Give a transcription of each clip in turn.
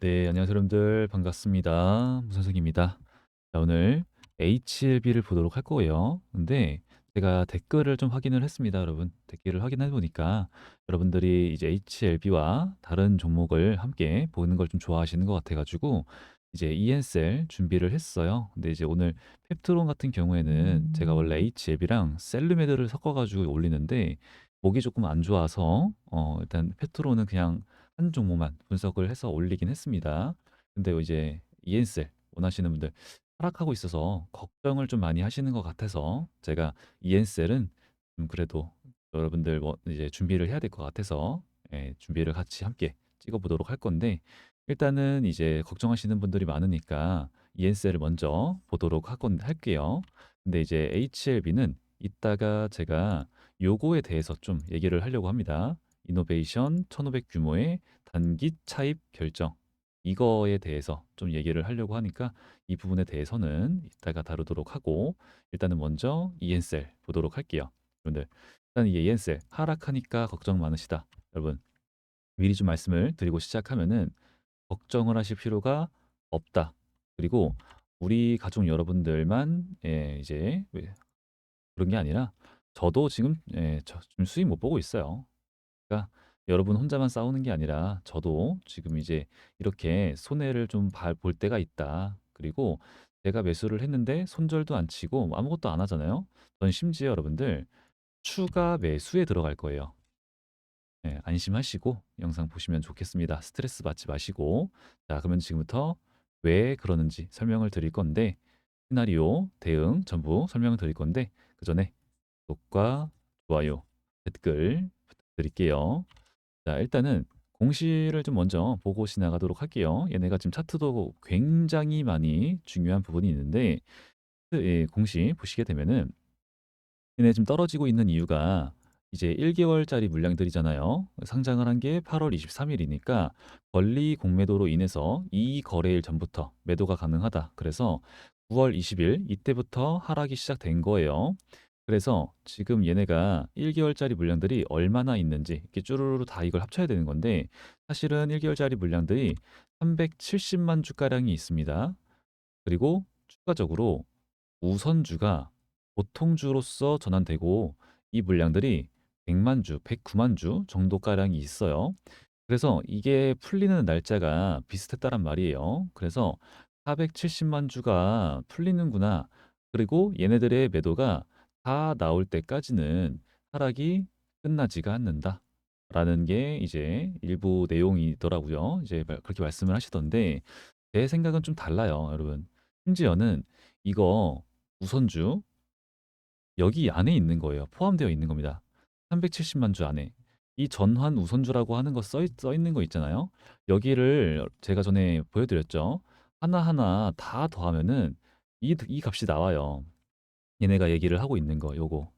네, 안녕하세요 여러분들. 반갑습니다. 무선승입니다. 자, 오늘 HLB를 보도록 할 거예요. 근데 제가 댓글을 좀 확인을 했습니다, 여러분. 댓글을 확인해 보니까 여러분들이 이제 HLB와 다른 종목을 함께 보는 걸 좀 좋아하시는 것 같아 가지고 이제 EN셀 준비를 했어요. 근데 이제 오늘 펩트론 같은 경우에는 제가 원래 HLB랑 셀루메드를 섞어 가지고 올리는데 목이 조금 안 좋아서 어 일단 펩트론은 그냥 한 종목만 분석을 해서 올리긴 했습니다. 근데 이제 이엔셀 원하시는 분들 하락하고 있어서 걱정을 좀 많이 하시는 것 같아서 제가 이엔셀은 좀 그래도 여러분들 뭐 이제 준비를 해야 될 것 같아서 예, 준비를 같이 함께 찍어보도록 할 건데 일단은 이제 걱정하시는 분들이 많으니까 이엔셀을 먼저 보도록 할건 할게요. 근데 이제 HLB는 이따가 제가 요거에 대해서 좀 얘기를 하려고 합니다. 이노베이션 1500 규모의 단기 차입 결정 이거에 대해서 좀 얘기를 하려고 하니까 이 부분에 대해서는 이따가 다루도록 하고 일단은 먼저 이엔셀 보도록 할게요. 여러분들 일단 이 이엔셀 하락하니까 걱정 많으시다. 여러분 미리 좀 말씀을 드리고 시작하면은 걱정을 하실 필요가 없다. 그리고 우리 가족 여러분들만 예, 이제 왜 그런 게 아니라 저도 지금 예, 저 지금 수익 못 보고 있어요. 그러니까 여러분 혼자만 싸우는 게 아니라 저도 지금 이제 이렇게 손해를 좀 볼 때가 있다. 그리고 제가 매수를 했는데 손절도 안 치고 아무것도 안 하잖아요. 전 심지어 여러분들 추가 매수에 들어갈 거예요. 네, 안심하시고 영상 보시면 좋겠습니다. 스트레스 받지 마시고. 자, 그러면 지금부터 왜 그러는지 설명을 드릴 건데 시나리오, 대응 전부 설명을 드릴 건데 그 전에 구독과 좋아요, 댓글 드릴게요. 자, 일단은 공시를 좀 먼저 보고 지나가도록 할게요. 얘네가 지금 차트도 굉장히 많이 중요한 부분이 있는데 그, 예, 공시 보시게 되면은 얘네 지금 떨어지고 있는 이유가 이제 1개월짜리 물량들이잖아요. 상장을 한 게 8월 23일이니까 권리 공매도로 인해서 이 거래일 전부터 매도가 가능하다. 그래서 9월 20일 이때부터 하락이 시작된 거예요. 그래서 지금 얘네가 1개월짜리 물량들이 얼마나 있는지 이렇게 쭈루루루 다 이걸 합쳐야 되는 건데 사실은 1개월짜리 물량들이 370만 주가량이 있습니다. 그리고 추가적으로 우선주가 보통주로서 전환되고 이 물량들이 100만 주, 109만 주 정도가량이 있어요. 그래서 이게 풀리는 날짜가 비슷했다란 말이에요. 그래서 470만 주가 풀리는구나. 그리고 얘네들의 매도가 다 나올 때까지는 하락이 끝나지가 않는다. 라는 게 이제 일부 내용이더라고요. 이제 말- 그렇게 말씀을 하시던데 제 생각은 좀 달라요, 여러분. 심지어는 이거 우선주 여기 안에 있는 거예요. 포함되어 있는 겁니다. 370만 주 안에. 이 전환 우선주라고 하는 거 써, 써 있는 거 있잖아요. 여기를 제가 전에 보여드렸죠. 하나하나 다 더하면은 이, 이 값이 나와요. 얘네가 얘기를 하고 있는 거, 요거,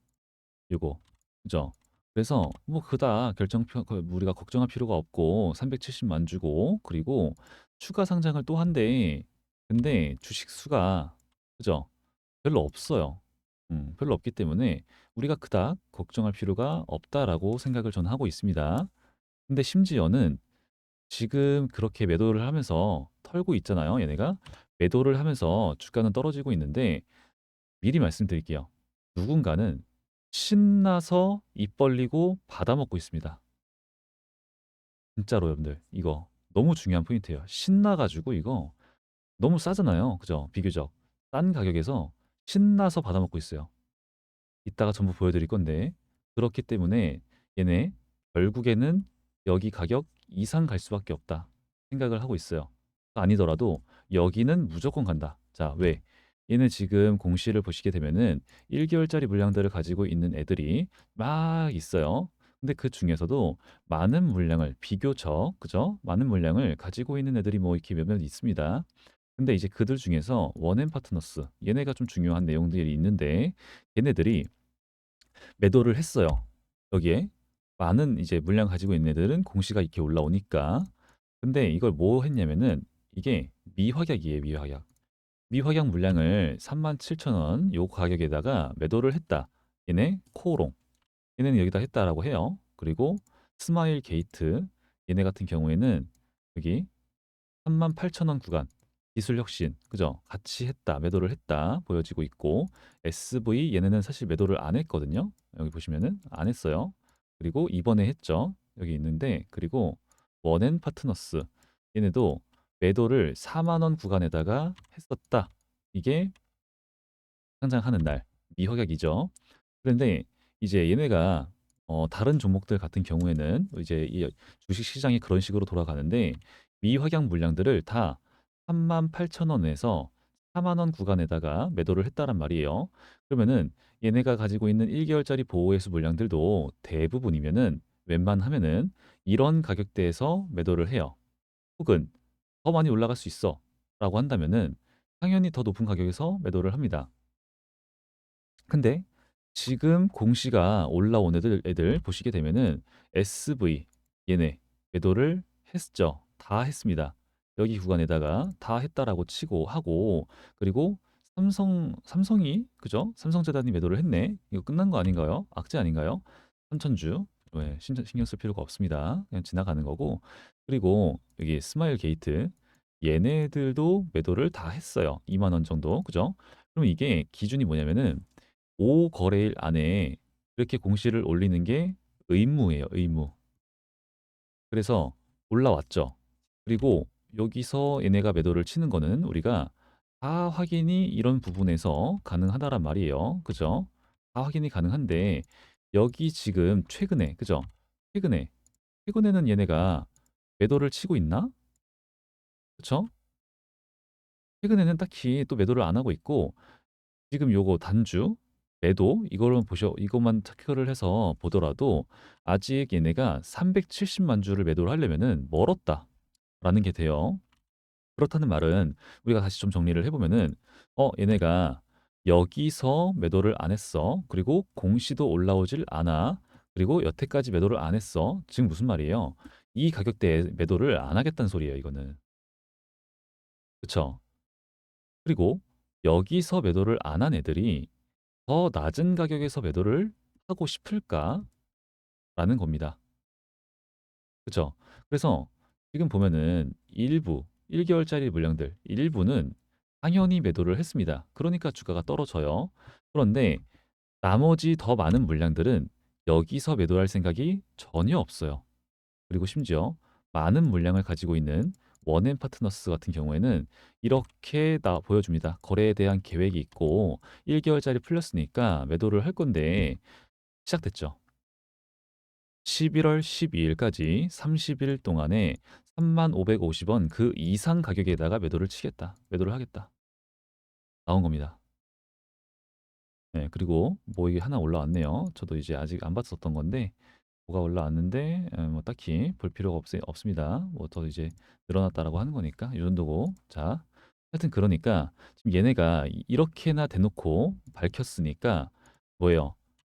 요거. 그죠? 그래서 뭐 그다 결정 그 우리가 걱정할 필요가 없고 370만 주고 그리고 추가 상장을 또 한대. 근데 주식 수가 그죠? 별로 없어요. 음, 별로 없기 때문에 우리가 그닥 걱정할 필요가 없다라고 생각을 저는 하고 있습니다. 근데 심지어는 지금 그렇게 매도를 하면서 털고 있잖아요, 얘네가. 매도를 하면서 주가는 떨어지고 있는데 미리 말씀드릴게요. 누군가는 신나서 입 벌리고 받아먹고 있습니다. 진짜로 여러분들 이거 너무 중요한 포인트예요. 신나가지고 이거 너무 싸잖아요. 그죠? 비교적 싼 가격에서 신나서 받아먹고 있어요. 이따가 전부 보여드릴 건데 그렇기 때문에 얘네 결국에는 여기 가격 이상 갈 수밖에 없다 생각을 하고 있어요. 아니더라도 여기는 무조건 간다. 자, 왜? 얘는 지금 공시를 보시게 되면은 1개월짜리 물량들을 가지고 있는 애들이 막 있어요. 근데 그 중에서도 많은 물량을 비교적 그죠? 많은 물량을 가지고 있는 애들이 뭐 이렇게 몇몇 있습니다. 근데 이제 그들 중에서 원앤 파트너스 얘네가 좀 중요한 내용들이 있는데 얘네들이 매도를 했어요. 여기에 많은 이제 물량 가지고 있는 애들은 공시가 이렇게 올라오니까. 근데 이걸 뭐 했냐면은 이게 미확약이에요, 미확약. 미확약 물량을 37,000원 요 가격에다가 매도를 했다. 얘네 코오롱. 얘네는 여기다 했다라고 해요. 그리고 스마일 게이트 얘네 같은 경우에는 여기 38,000원 구간 기술 혁신 그죠? 같이 했다. 매도를 했다. 보여지고 있고 SV 얘네는 사실 매도를 안 했거든요. 여기 보시면은 안 했어요. 그리고 이번에 했죠. 여기 있는데 그리고 원앤 파트너스 얘네도 매도를 4만 원 구간에다가 했었다. 이게 상장하는 날 미허약이죠. 그런데 이제 얘네가 어 다른 종목들 같은 경우에는 이제 이 주식 시장이 그런 식으로 돌아가는데 미확약 물량들을 다 38,000원에서 4만 원 구간에다가 매도를 했다란 말이에요. 그러면은 얘네가 가지고 있는 1개월짜리 보호회수 물량들도 대부분이면은 웬만하면은 이런 가격대에서 매도를 해요. 혹은 더 많이 올라갈 수 있어 라고 한다면은 당연히 더 높은 가격에서 매도를 합니다. 근데 지금 공시가 올라온 애들, 애들 보시게 되면은 SV 얘네 매도를 했죠. 다 했습니다. 여기 구간에다가 다 했다라고 치고 하고 그리고 삼성 삼성이 그죠? 삼성재단이 매도를 했네. 이거 끝난 거 아닌가요? 악재 아닌가요? 삼천주 왜 신경, 신경 쓸 필요가 없습니다. 그냥 지나가는 거고 그리고 여기 스마일 게이트 얘네들도 매도를 다 했어요. 2만 원 정도 그죠? 그럼 이게 기준이 뭐냐면은 5 거래일 안에 이렇게 공시를 올리는 게 의무예요, 의무. 그래서 올라왔죠. 그리고 여기서 얘네가 매도를 치는 거는 우리가 다 확인이 이런 부분에서 가능하다란 말이에요. 그죠? 다 확인이 가능한데 여기 지금 최근에 그죠? 최근에 최근에는 얘네가 매도를 치고 있나? 그쵸? 최근에는 딱히 또 매도를 안 하고 있고 지금 요거 단주 매도 이거를 보셔 이것만 체크를 해서 보더라도 아직 얘네가 370만 주를 매도를 하려면은 멀었다 라는 게 돼요. 그렇다는 말은 우리가 다시 좀 정리를 해보면은 어 얘네가 여기서 매도를 안 했어. 그리고 공시도 올라오질 않아. 그리고 여태까지 매도를 안 했어. 지금 무슨 말이에요? 이 가격대에 매도를 안 하겠다는 소리예요, 이거는. 그쵸? 그리고 여기서 매도를 안 한 애들이 더 낮은 가격에서 매도를 하고 싶을까 라는 겁니다. 그쵸? 그래서 지금 보면은 일부 1개월짜리 물량들 일부는 당연히 매도를 했습니다. 그러니까 주가가 떨어져요. 그런데 나머지 더 많은 물량들은 여기서 매도할 생각이 전혀 없어요. 그리고 심지어 많은 물량을 가지고 있는 원앤 파트너스 같은 경우에는 이렇게 나 보여줍니다. 거래에 대한 계획이 있고 1개월짜리 풀렸으니까 매도를 할 건데 시작됐죠. 11월 12일까지 30일 동안에 3550원 그 이상 가격에다가 매도를 치겠다. 매도를 하겠다. 나온 겁니다. 네, 그리고 뭐 이게 하나 올라왔네요. 저도 이제 아직 안 봤었던 건데 뭐가 올라왔는데 에, 뭐 딱히 볼 필요가 없, 없습니다. 뭐 더 이제 늘어났다라고 하는 거니까 이 정도고. 자, 하여튼 그러니까 지금 얘네가 이- 이렇게나 대놓고 밝혔으니까 뭐예요?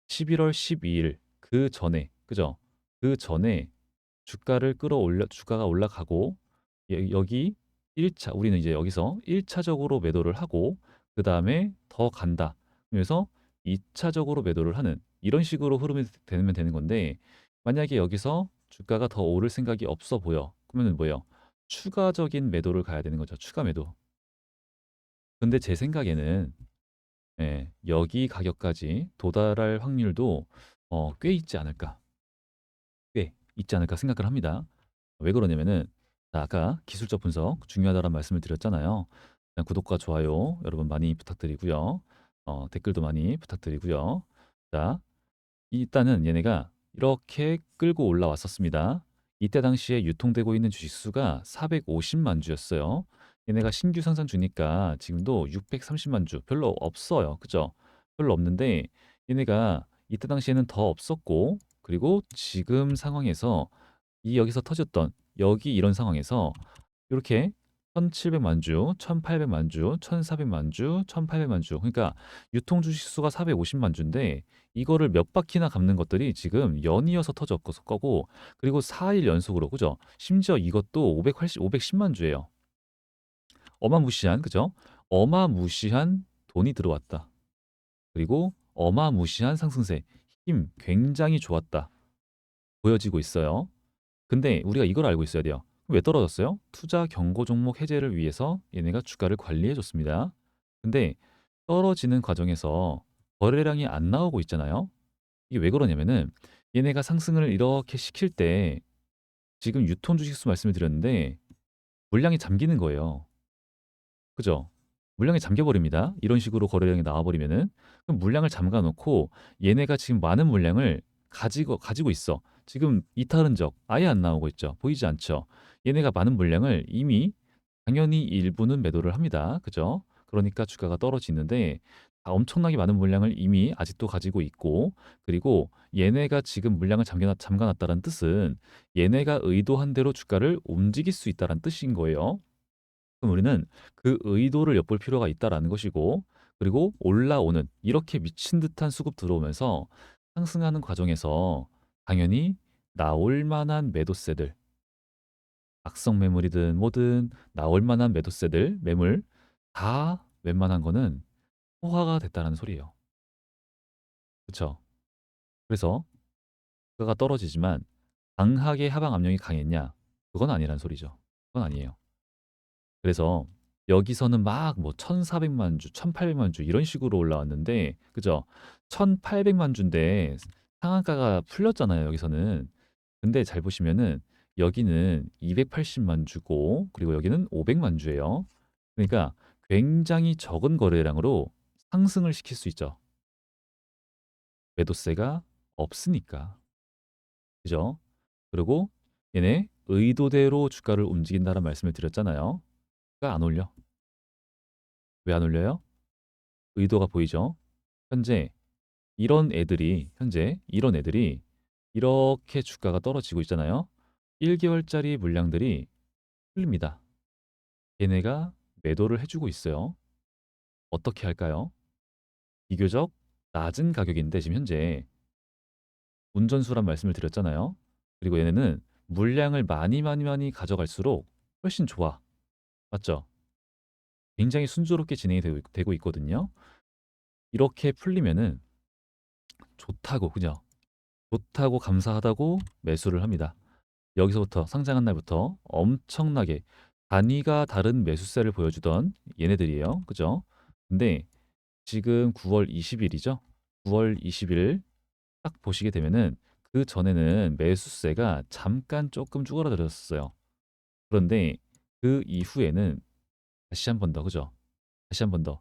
11월 12일 그 전에 그죠? 그 전에 주가를 끌어올려 주가가 올라가고 여- 여기 1차 우리는 이제 여기서 1차적으로 매도를 하고 그 다음에 더 간다. 그래서 2차적으로 매도를 하는 이런 식으로 흐름이 되면 되는 건데 만약에 여기서 주가가 더 오를 생각이 없어 보여. 그러면 뭐예요? 추가적인 매도를 가야 되는 거죠. 추가 매도. 근데 제 생각에는 예, 여기 가격까지 도달할 확률도 어, 꽤 있지 않을까. 꽤 있지 않을까 생각을 합니다. 왜 그러냐면은 자, 아까 기술적 분석 중요하다는 말씀을 드렸잖아요. 구독과 좋아요 여러분 많이 부탁드리고요. 어, 댓글도 많이 부탁드리고요. 자, 일단은 얘네가 이렇게 끌고 올라왔었습니다. 이때 당시에 유통되고 있는 주식수가 450만 주였어요. 얘네가 신규 상장 주니까 지금도 630만 주 별로 없어요. 그죠? 별로 없는데 얘네가 이때 당시에는 더 없었고 그리고 지금 상황에서 이 여기서 터졌던 여기 이런 상황에서 이렇게 1700만 주, 1800만 주, 1400만 주, 1800만 주. 그러니까 유통 주식 수가 450만 주인데 이거를 몇 바퀴나 감는 것들이 지금 연이어서 터졌을 거고 그리고 4일 연속으로 그죠? 심지어 이것도 580, 510만 주예요. 어마무시한 그죠? 어마무시한 돈이 들어왔다. 그리고 어마무시한 상승세, 힘 굉장히 좋았다. 보여지고 있어요. 근데 우리가 이걸 알고 있어야 돼요. 왜 떨어졌어요? 투자 경고 종목 해제를 위해서 얘네가 주가를 관리해 줬습니다. 근데 떨어지는 과정에서 거래량이 안 나오고 있잖아요. 이게 왜 그러냐면은 얘네가 상승을 이렇게 시킬 때 지금 유통 주식수 말씀을 드렸는데 물량이 잠기는 거예요. 그죠? 물량이 잠겨 버립니다. 이런 식으로 거래량이 나와 버리면은 그럼 물량을 잠가 놓고 얘네가 지금 많은 물량을 가지고 가지고 있어. 지금 이탈 흔적 아예 안 나오고 있죠. 보이지 않죠? 얘네가 많은 물량을 이미 당연히 일부는 매도를 합니다. 그죠? 그러니까 주가가 떨어지는데 아, 엄청나게 많은 물량을 이미 아직도 가지고 있고 그리고 얘네가 지금 물량을 잠겨놨, 잠가놨다는 뜻은 얘네가 의도한 대로 주가를 움직일 수 있다는 뜻인 거예요. 그럼 우리는 그 의도를 엿볼 필요가 있다라는 것이고 그리고 올라오는 이렇게 미친 듯한 수급 들어오면서 상승하는 과정에서 당연히 나올 만한 매도세들 악성 매물이든 뭐든 나올 만한 매도세들 매물 다 웬만한 거는 호화가 됐다는 소리예요. 그렇죠? 그래서 주가가 떨어지지만 강하게 하방 압력이 강했냐? 그건 아니란 소리죠. 그건 아니에요. 그래서 여기서는 막 뭐 1,400만 주, 1,800만 주 이런 식으로 올라왔는데 그죠? 1,800만 주인데 상한가가 풀렸잖아요, 여기서는. 근데 잘 보시면은 여기는 280만 주고 그리고 여기는 500만 주예요. 그러니까 굉장히 적은 거래량으로 상승을 시킬 수 있죠. 매도세가 없으니까. 그죠? 그리고 얘네 의도대로 주가를 움직인다는 말씀을 드렸잖아요. 주가 안 올려. 왜 안 올려요? 의도가 보이죠? 현재 이런 애들이 현재 이런 애들이 이렇게 주가가 떨어지고 있잖아요. 1개월짜리 물량들이 풀립니다. 얘네가 매도를 해주고 있어요. 어떻게 할까요? 비교적 낮은 가격인데 지금 현재 운전수란 말씀을 드렸잖아요. 그리고 얘네는 물량을 많이 많이 많이 가져갈수록 훨씬 좋아. 맞죠? 굉장히 순조롭게 진행이 되고, 있거든요. 이렇게 풀리면은 좋다고 그죠? 좋다고 감사하다고 매수를 합니다. 여기서부터 상장한 날부터 엄청나게 단위가 다른 매수세를 보여주던 얘네들이에요. 그죠? 근데 지금 9월 20일이죠? 9월 20일 딱 보시게 되면은 그 전에는 매수세가 잠깐 조금 쭈그러들었어요. 그런데 그 이후에는 다시 한 번 더, 그죠? 다시 한 번 더.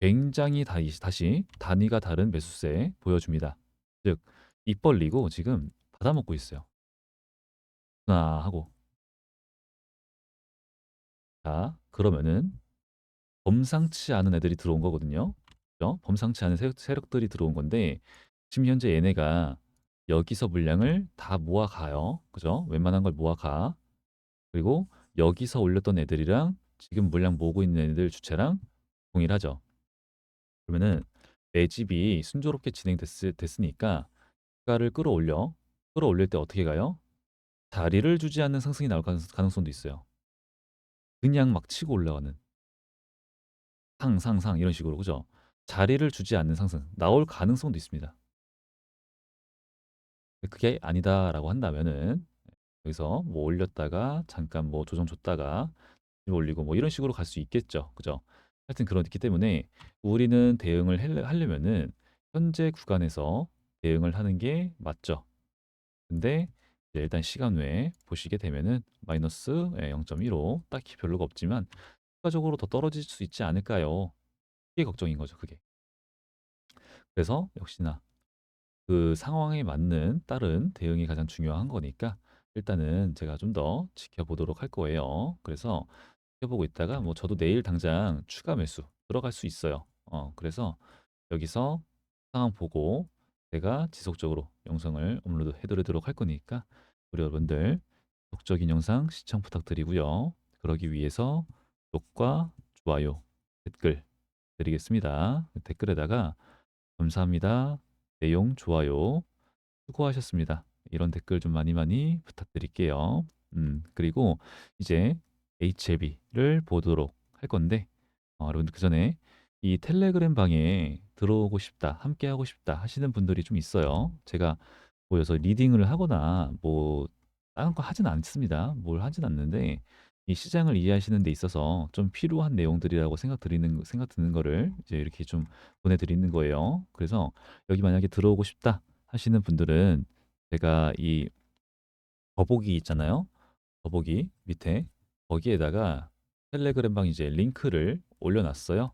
굉장히 다시, 다시 단위가 다른 매수세 보여줍니다. 즉, 입 벌리고 지금 받아먹고 있어요. 아, 하고. 자, 그러면은 범상치 않은 애들이 들어온 거거든요. 그죠? 범상치 않은 세- 세력 들이 들어온 건데, 지금 현재 얘네가 여기서 물량을 다 모아가요. 그죠? 웬만한 걸 모아가. 그리고 여기서 올렸던 애들이랑 지금 물량 모으고 있는 애들 주체랑 동일하죠. 그러면은 매집이 순조롭게 진행됐으니까 주가를 끌어올려. 끌어올릴 때 어떻게 가요? 자리를 주지 않는 상승이 나올 가능- 가능성도 있어요. 그냥 막 치고 올라가는 상, 상, 상 이런 식으로 그죠? 자리를 주지 않는 상승 나올 가능성도 있습니다. 그게 아니다라고 한다면은 여기서 뭐 올렸다가 잠깐 뭐 조정 줬다가 올리고 뭐 이런 식으로 갈 수 있겠죠. 그죠? 하여튼 그렇기 때문에 우리는 대응을 헬- 하려면은 현재 구간에서 대응을 하는 게 맞죠. 근데 일단 시간 외에 보시게 되면은 마이너스 0.15 딱히 별로가 없지만 추가적으로 더 떨어질 수 있지 않을까요? 그게 걱정인 거죠, 그게. 그래서 역시나 그 상황에 맞는 다른 대응이 가장 중요한 거니까 일단은 제가 좀 더 지켜보도록 할 거예요. 그래서 지켜보고 있다가 뭐 저도 내일 당장 추가 매수 들어갈 수 있어요. 어, 그래서 여기서 상황 보고 제가 지속적으로 영상을 업로드 해드리도록 할 거니까 우리 여러분들 적적인 영상 시청 부탁드리고요. 그러기 위해서 구독과 좋아요, 댓글 드리겠습니다. 댓글에다가 감사합니다. 내용 좋아요. 수고하셨습니다. 이런 댓글 좀 많이 많이 부탁드릴게요. 음, 그리고 이제 HLB를 보도록 할 건데, 어, 여러분들 그 전에 이 텔레그램 방에 들어오고 싶다, 함께 하고 싶다 하시는 분들이 좀 있어요. 제가 모여서 리딩을 하거나 뭐 다른 거 하진 않습니다. 뭘 하진 않는데 이 시장을 이해하시는 데 있어서 좀 필요한 내용들이라고 생각 드리는 생각 드는 거를 이제 이렇게 좀 보내 드리는 거예요. 그래서 여기 만약에 들어오고 싶다 하시는 분들은 제가 이 더보기 있잖아요. 더보기 밑에 거기에다가 텔레그램 방 이제 링크를 올려 놨어요.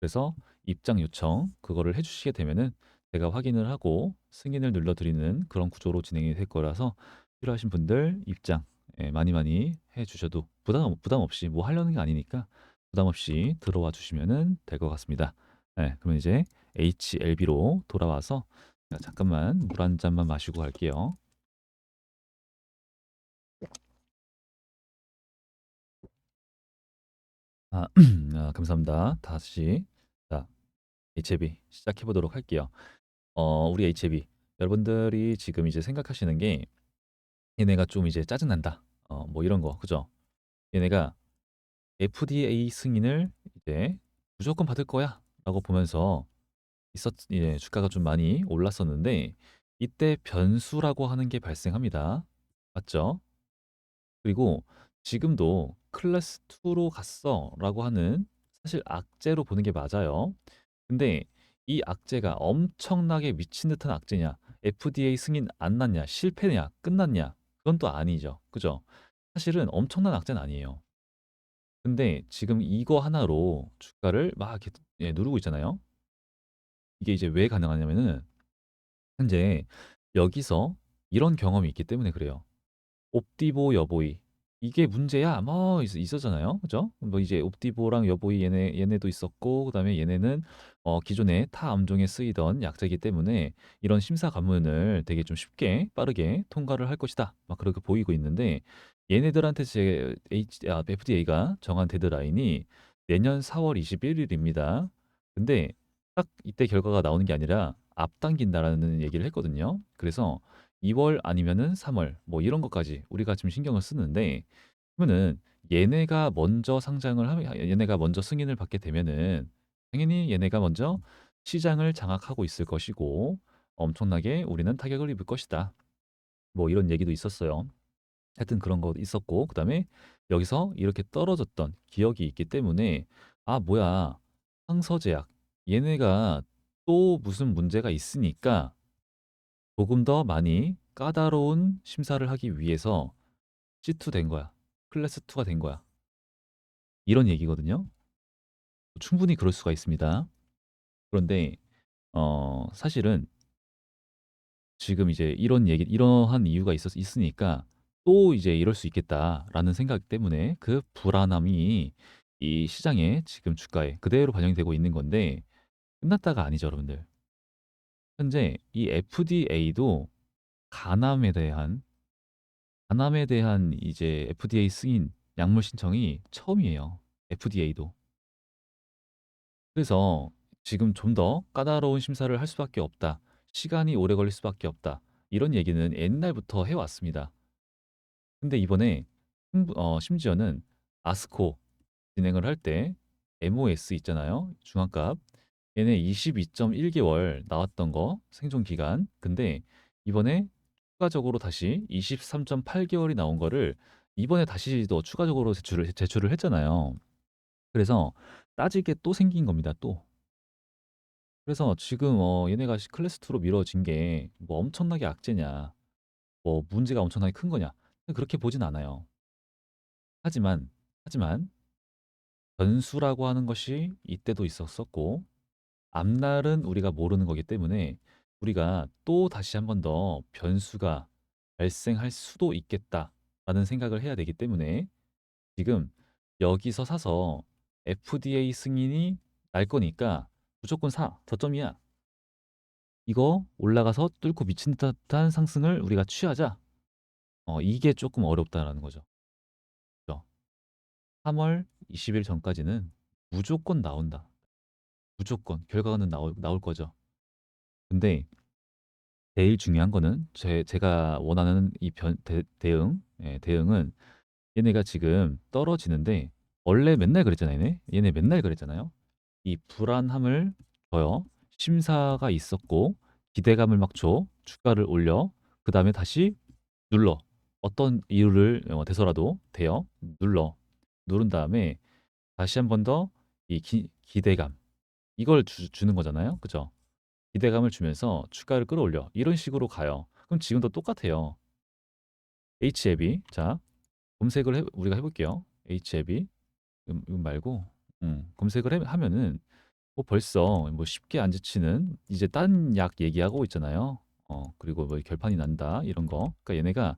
그래서 입장 요청 그거를 해주시게 되면은 제가 확인을 하고 승인을 눌러드리는 그런 구조로 진행이 될 거라서 필요하신 분들 입장 예, 많이 많이 해주셔도 부담, 부담 없이 뭐 하려는 게 아니니까 부담 없이 들어와 주시면은 될 것 같습니다. 예, 그러면 이제 HLB로 돌아와서 잠깐만 물 한 잔만 마시고 갈게요. 아, 아, 감사합니다. 다시 자, HLB 시작해 보도록 할게요. 어, 우리 HLB 여러분들이 지금 이제 생각하시는 게 얘네가 좀 이제 짜증난다. 어, 뭐 이런 거, 그죠? 얘네가 FDA 승인을 이제 무조건 받을 거야 라고 보면서 있었, 예, 주가가 좀 많이 올랐었는데 이때 변수라고 하는 게 발생합니다. 맞죠? 그리고 지금도 클래스 2로 갔어 라고 하는 사실 악재로 보는 게 맞아요. 근데 이 악재가 엄청나게 미친 듯한 악재냐, FDA 승인 안 났냐, 실패냐, 끝났냐, 그건 또 아니죠. 그죠? 사실은 엄청난 악재는 아니에요. 근데 지금 이거 하나로 주가를 막 이렇게 예, 누르고 있잖아요. 이게 이제 왜 가능하냐면은 현재 여기서 이런 경험이 있기 때문에 그래요. 옵디보 여보이 이게 문제야 뭐 있, 있었잖아요 그죠 뭐 이제 옵디보랑 여보이 얘네 얘네도 있었고 그다음에 얘네는 어 기존에 타 암종에 쓰이던 약자이기 때문에 이런 심사 관문을 되게 좀 쉽게 빠르게 통과를 할 것이다. 막 그렇게 보이고 있는데 얘네들한테 제 H, 아, FDA가 정한 데드라인이 내년 4월 21일입니다. 근데 딱 이때 결과가 나오는 게 아니라 앞당긴다라는 얘기를 했거든요. 그래서 2월 아니면은 3월 뭐 이런 것까지 우리가 지금 신경을 쓰는데 그러면은 얘네가 먼저 상장을 하면 얘네가 먼저 승인을 받게 되면은 당연히 얘네가 먼저 시장을 장악하고 있을 것이고 엄청나게 우리는 타격을 입을 것이다. 뭐 이런 얘기도 있었어요. 하여튼 그런 거 있었고 그다음에 여기서 이렇게 떨어졌던 기억이 있기 때문에 아 뭐야 항서제약 얘네가 또 무슨 문제가 있으니까 조금 더 많이 까다로운 심사를 하기 위해서 C2 된 거야. 클래스 2가 된 거야. 이런 얘기거든요. 충분히 그럴 수가 있습니다. 그런데 어 사실은 지금 이제 이런 얘기 이러한 이유가 있었 있으니까 또 이제 이럴 수 있겠다라는 생각 때문에 그 불안함이 이 시장에 지금 주가에 그대로 반영이 되고 있는 건데 끝났다가 아니죠, 여러분들. 현재 이 FDA도 간암에 대한 간암에 대한 이제 FDA 승인 약물 신청이 처음이에요. FDA도. 그래서 지금 좀 더 까다로운 심사를 할 수밖에 없다. 시간이 오래 걸릴 수밖에 없다. 이런 얘기는 옛날부터 해왔습니다. 근데 이번에 심- 어, 심지어는 아스코 진행을 할 때 MOS 있잖아요. 중앙값. 얘네 22.1개월 나왔던 거 생존 기간. 근데 이번에 추가적으로 다시 23.8개월이 나온 거를 이번에 다시 또 추가적으로 제출을, 제출을 했잖아요. 그래서 따지게 또 생긴 겁니다. 또. 그래서 지금 어, 얘네가 시- 클래스 2로 미뤄진 게 뭐 엄청나게 악재냐, 뭐 문제가 엄청나게 큰 거냐. 그렇게 보진 않아요. 하지만, 하지만 변수라고 하는 것이 이때도 있었었고 앞날은 우리가 모르는 거기 때문에 우리가 또 다시 한 번 더 변수가 발생할 수도 있겠다라는 생각을 해야 되기 때문에 지금 여기서 사서 FDA 승인이 날 거니까 무조건 사. 저점이야. 이거 올라가서 뚫고 미친 듯한 상승을 우리가 취하자. 어, 이게 조금 어렵다라는 거죠. 그죠? 3월 20일 전까지는 무조건 나온다. 무조건 결과는 나올, 나올 거죠. 근데 제일 중요한 거는 제, 제가 원하는 이 변, 대, 대응, 예, 대응은 얘네가 지금 떨어지는데 원래 맨날 그랬잖아요. 얘네, 얘네 맨날 그랬잖아요. 이 불안함을 줘요. 심사가 있었고 기대감을 막 줘. 주가를 올려. 그 다음에 다시 눌러. 어떤 이유를 어 돼서라도 돼요. 눌러. 누른 다음에 다시 한 번 더이기 기대감 이걸 주 주는 거잖아요. 그죠? 기대감을 주면서 주가를 끌어올려. 이런 식으로 가요. 그럼 지금도 똑같아요. H앱이 자 검색을 해 우리가 해 볼게요. H앱이 음 이거 말고 음 검색을 해 하면은 뭐 벌써 뭐 쉽게 안 지치는 이제 딴 약 얘기하고 있잖아요. 어 그리고 뭐 결판이 난다 이런 거. 그러니까 얘네가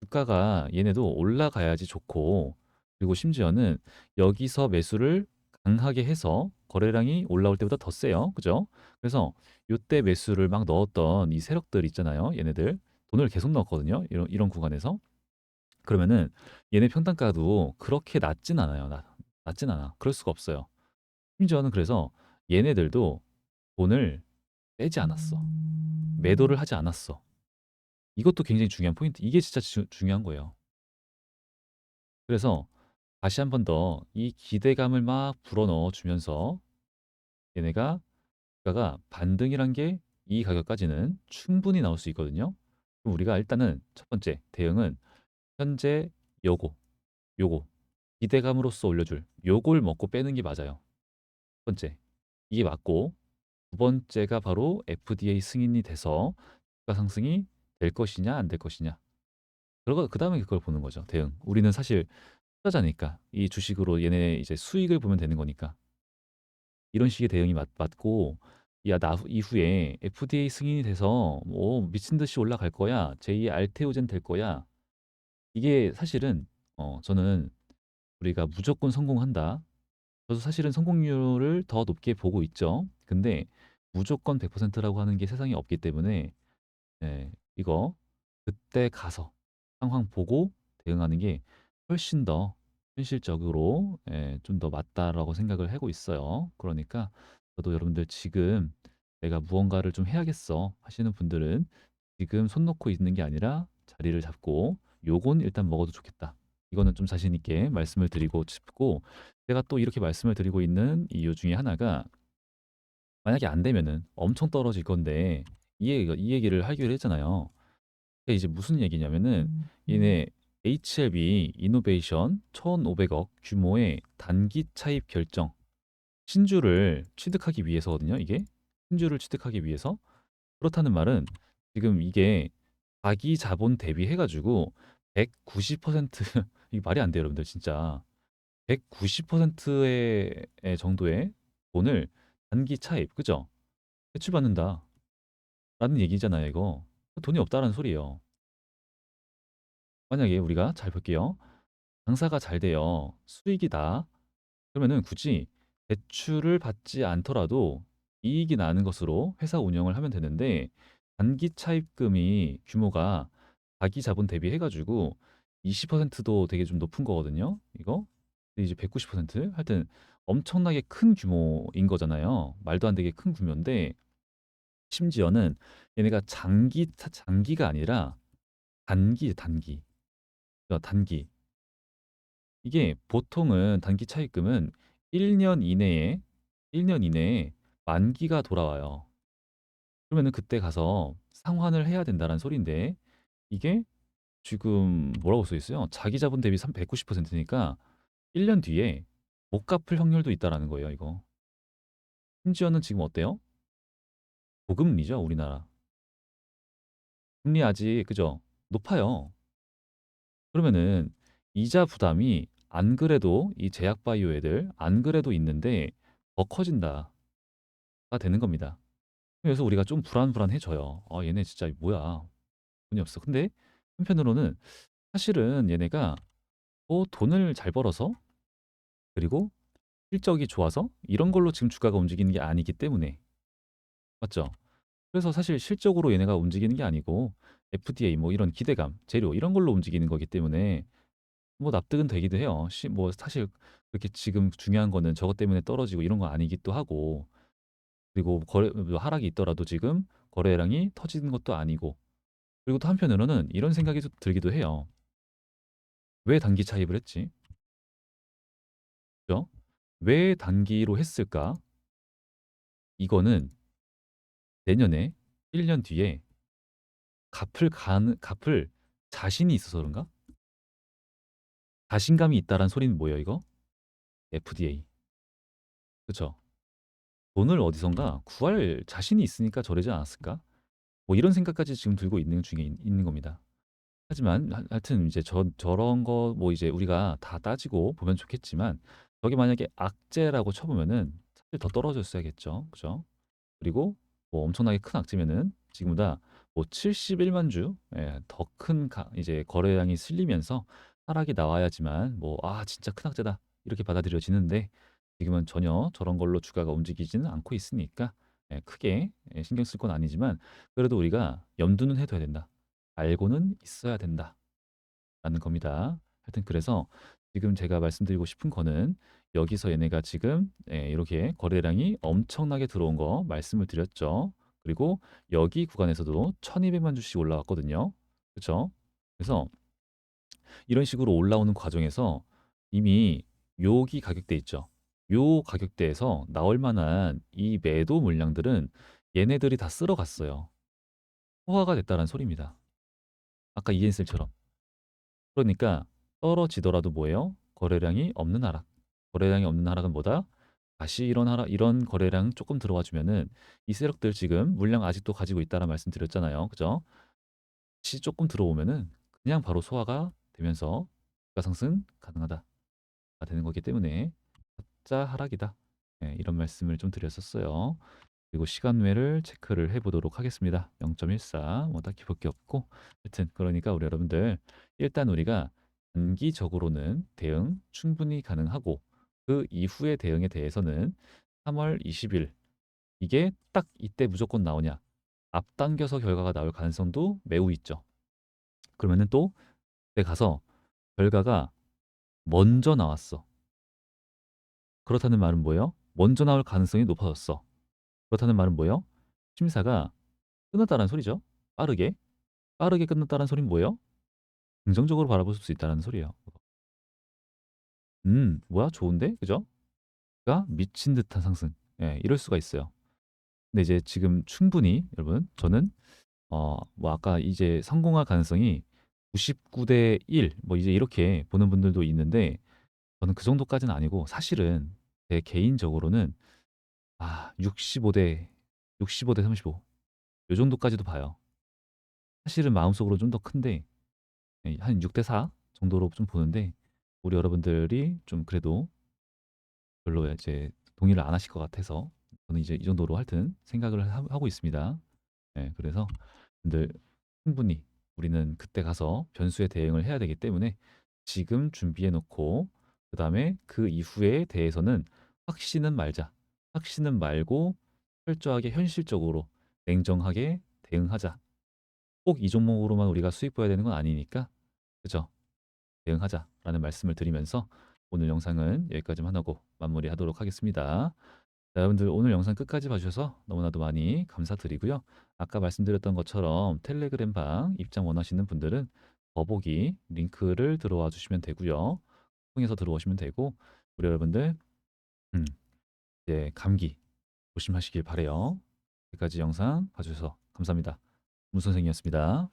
주가가 얘네도 올라가야지 좋고 그리고 심지어는 여기서 매수를 강하게 해서 거래량이 올라올 때보다 더 세요. 그죠? 그래서 요때 매수를 막 넣었던 이 세력들 있잖아요. 얘네들 돈을 계속 넣었거든요. 이런 이런 구간에서. 그러면은 얘네 평단가도 그렇게 낮진 않아요. 낮 낮진 않아. 그럴 수가 없어요. 심지어는 그래서 얘네들도 돈을 빼지 않았어. 매도를 하지 않았어. 이것도 굉장히 중요한 포인트. 이게 진짜 주 중요한 거예요. 그래서 다시 한 번 더 이 기대감을 막 불어넣어 주면서 얘네가 주가가 반등이란 게 이 가격까지는 충분히 나올 수 있거든요. 그럼 우리가 일단은 첫 번째 대응은 현재 요거, 요거 기대감으로써 올려줄 요걸 먹고 빼는 게 맞아요. 첫 번째 이게 맞고 두 번째가 바로 FDA 승인이 돼서 주가 상승이 될 것이냐 안 될 것이냐. 그러고 그 다음에 그걸 보는 거죠. 대응. 우리는 사실 투자자니까 이 주식으로 얘네 이제 수익을 보면 되는 거니까. 이런 식의 대응이 맞 맞고 야 나 이후에 FDA 승인이 돼서 뭐 미친 듯이 올라갈 거야. 제2의 알테오젠 될 거야. 이게 사실은 어 저는 우리가 무조건 성공한다. 저도 사실은 성공률을 더 높게 보고 있죠. 근데 무조건 100% 라고 하는 게 세상에 없기 때문에 예 이거 그때 가서 상황 보고 대응하는 게 훨씬 더 현실적으로 예 좀 더 맞다라고 생각을 하고 있어요. 그러니까 저도 여러분들 지금 '내가 무언가를 좀 해야겠어.' 하시는 분들은 지금 손 놓고 있는 게 아니라 자리를 잡고 '요건 일단 먹어도 좋겠다.' 이거는 좀 자신 있게 말씀을 드리고 싶고 제가 또 이렇게 말씀을 드리고 있는 이유 중에 하나가 만약에 안 되면은 엄청 떨어질 건데 이 얘기가 이 얘기를 하기로 했잖아요. 그게 이제 무슨 얘기냐면은 얘네 HLB 이노베이션 1,500억 규모의 단기 차입 결정 신주를 취득하기 위해서거든요, 이게. 신주를 취득하기 위해서. 그렇다는 말은 지금 이게 자기 자본 대비해 가지고 190% 이게 말이 안 돼요, 여러분들 진짜. 190%의 의 정도의 돈을 단기 차입, 그죠? 대출받는다 라는 얘기잖아요, 이거. 돈이 없다라는 소리예요. 만약에 우리가 잘 볼게요. 장사가 잘 돼요. 수익이 다 그러면은 굳이 대출을 받지 않더라도 이익이 나는 것으로 회사 운영을 하면 되는데 단기 차입금이 규모가 자기 자본 대비해 가지고 20%도 되게 좀 높은 거거든요. 이거. 근데 이제 190% 하여튼 엄청나게 큰 규모인 거잖아요. 말도 안 되게 큰 규모인데 심지어는 얘네가 장기 차 장기가 아니라 단기, 단기. 어 단기. 이게 보통은 단기 차입금은 1년 이내에 1년 이내에 만기가 돌아와요. 그러면은 그때 가서 상환을 해야 된다는 소린데 이게 지금 뭐라고 써 있어요? 자기 자본 대비 3 190% 니까 1년 뒤에 못 갚을 확률도 있다라는 거예요, 이거. 심지어는 지금 어때요? 고금리죠, 우리나라. 금리 아직 그죠? 높아요. 그러면은 이자 부담이 안 그래도 이 제약 바이오 애들 안 그래도 있는데 더 커진다가 되는 겁니다. 그래서 우리가 좀 불안불안해져요. '아 얘네 진짜 뭐야. 돈이 없어.' 근데 한편으로는 사실은 얘네가 뭐 돈을 잘 벌어서 그리고 실적이 좋아서 이런 걸로 지금 주가가 움직이는 게 아니기 때문에 맞죠? 그래서 사실 실적으로 얘네가 움직이는 게 아니고 FDA 뭐 이런 기대감, 재료 이런 걸로 움직이는 거기 때문에 뭐 납득은 되기도 해요. 시 뭐 사실 그렇게 지금 중요한 거는 저것 때문에 떨어지고 이런 거 아니기도 하고 그리고 거래 뭐 하락이 있더라도 지금 거래량이 터지는 것도 아니고 그리고 또 한편으로는 이런 생각이 좀 들기도 해요. '왜 단기 차입을 했지?' 그죠? '왜 단기로 했을까?' 이거는 내년에 1년 뒤에 갚을 가능 갚을 자신이 있어서 그런가? 자신감이 있다라는 소리는 뭐예요 이거? FDA. 그쵸? 돈을 어디선가 구할 자신이 있으니까 저러지 않았을까? 뭐 이런 생각까지 지금 들고 있는 중에 있 있는 겁니다. 하지만 하 하여튼 이제 저 저런 거 뭐 이제 우리가 다 따지고 보면 좋겠지만 저게 만약에 악재라고 쳐 보면은 사실 더 떨어졌어야겠죠. 그죠? 그리고 뭐 엄청나게 큰 악재면은 지금보다 뭐 710,000,000주예 더큰가 이제 거래량이 실리면서 하락이 나와야지만 뭐 '아 진짜 큰 악재다.' 이렇게 받아들여지는데 지금은 전혀 저런 걸로 주가가 움직이지는 않고 있으니까 예 크게 예 신경 쓸 건 아니지만 그래도 우리가 '염두는 해 둬야 된다. 알고는 있어야 된다.'라는 겁니다. 하여튼 그래서 지금 제가 말씀드리고 싶은 거는 여기서 얘네가 지금 예 이렇게 거래량이 엄청나게 들어온 거 말씀을 드렸죠. 그리고 여기 구간에서도 1,200,000,000 주씩 올라왔거든요. 그쵸? 그래서 이런 식으로 올라오는 과정에서 이미 여기 가격대 있죠. 요 가격대에서 나올 만한 이 매도 물량들은 얘네들이 다 쓸어 갔어요. 호화가 됐다는 소리입니다. 아까 ENSL처럼. 그러니까 떨어지더라도 뭐예요? 거래량이 없는 하락. 거래량이 없는 하락은 뭐다? 다시 이런 하락 이런 거래량 조금 들어와 주면은 이 세력들 지금 물량 아직도 가지고 있다라는 말씀 드렸잖아요. 그죠? 다시 조금 들어오면은 그냥 바로 소화가 되면서 주가 상승 가능하다가 되는 거기 때문에 가짜 하락이다. 예 이런 말씀을 좀 드렸었어요. 그리고 시간외를 체크를 해 보도록 하겠습니다. 0.14 뭐 딱히 볼 게 없고 하여튼 그러니까 우리 여러분들 일단 우리가 단기적으로는 대응 충분히 가능하고 그 이후의 대응에 대해서는 3월 20일 이게 딱 이때 무조건 나오냐 앞당겨서 결과가 나올 가능성도 매우 있죠. 그러면은 또 그때 가서 결과가 먼저 나왔어. 그렇다는 말은 뭐예요? 먼저 나올 가능성이 높아졌어. 그렇다는 말은 뭐예요? 심사가 끝났다는 소리죠. 빠르게. 빠르게 끝났다는 소리는 뭐예요? 긍정적으로 바라볼 수 있다는 소리예요. 음, 뭐야? 좋은데? 그죠? 가 미친 듯한 상승. 예, 이럴 수가 있어요. 근데 이제 지금 충분히 여러분 저는 어 뭐 아까 이제 성공할 가능성이 99대 1 뭐 이제 이렇게 보는 분들도 있는데 저는 그 정도까지는 아니고 사실은 제 개인적으로는 아 65대 65대 35 요 정도까지도 봐요. 사실은 마음속으로 좀 더 큰데 예 한 6대 4 정도로 좀 보는데 우리 여러분들이 좀 그래도 별로 이제 동의를 안 하실 것 같아서 저는 이제 이 정도로 하여튼 생각을 하 하고 있습니다. 예 그래서 근데 충분히 우리는 그때 가서 변수에 대응을 해야 되기 때문에 지금 준비해 놓고 그 다음에 그 이후에 대해서는 확신은 말자. 확신은 말고 철저하게 현실적으로 냉정하게 대응하자. 꼭 이 종목으로만 우리가 수익 봐야 되는 건 아니니까 그죠? 대응하자라는 말씀을 드리면서 오늘 영상은 여기까지만 하고 마무리하도록 하겠습니다. 자, 여러분들 오늘 영상 끝까지 봐주셔서 너무나도 많이 감사드리고요. 아까 말씀드렸던 것처럼 텔레그램 방 입장 원하시는 분들은 더보기 링크를 들어와 주시면 되고요. 통해서 들어오시면 되고 우리 여러분들 음, 이제 감기 조심하시길 바래요. 여기까지 영상 봐주셔서 감사합니다. 문 선생이었습니다.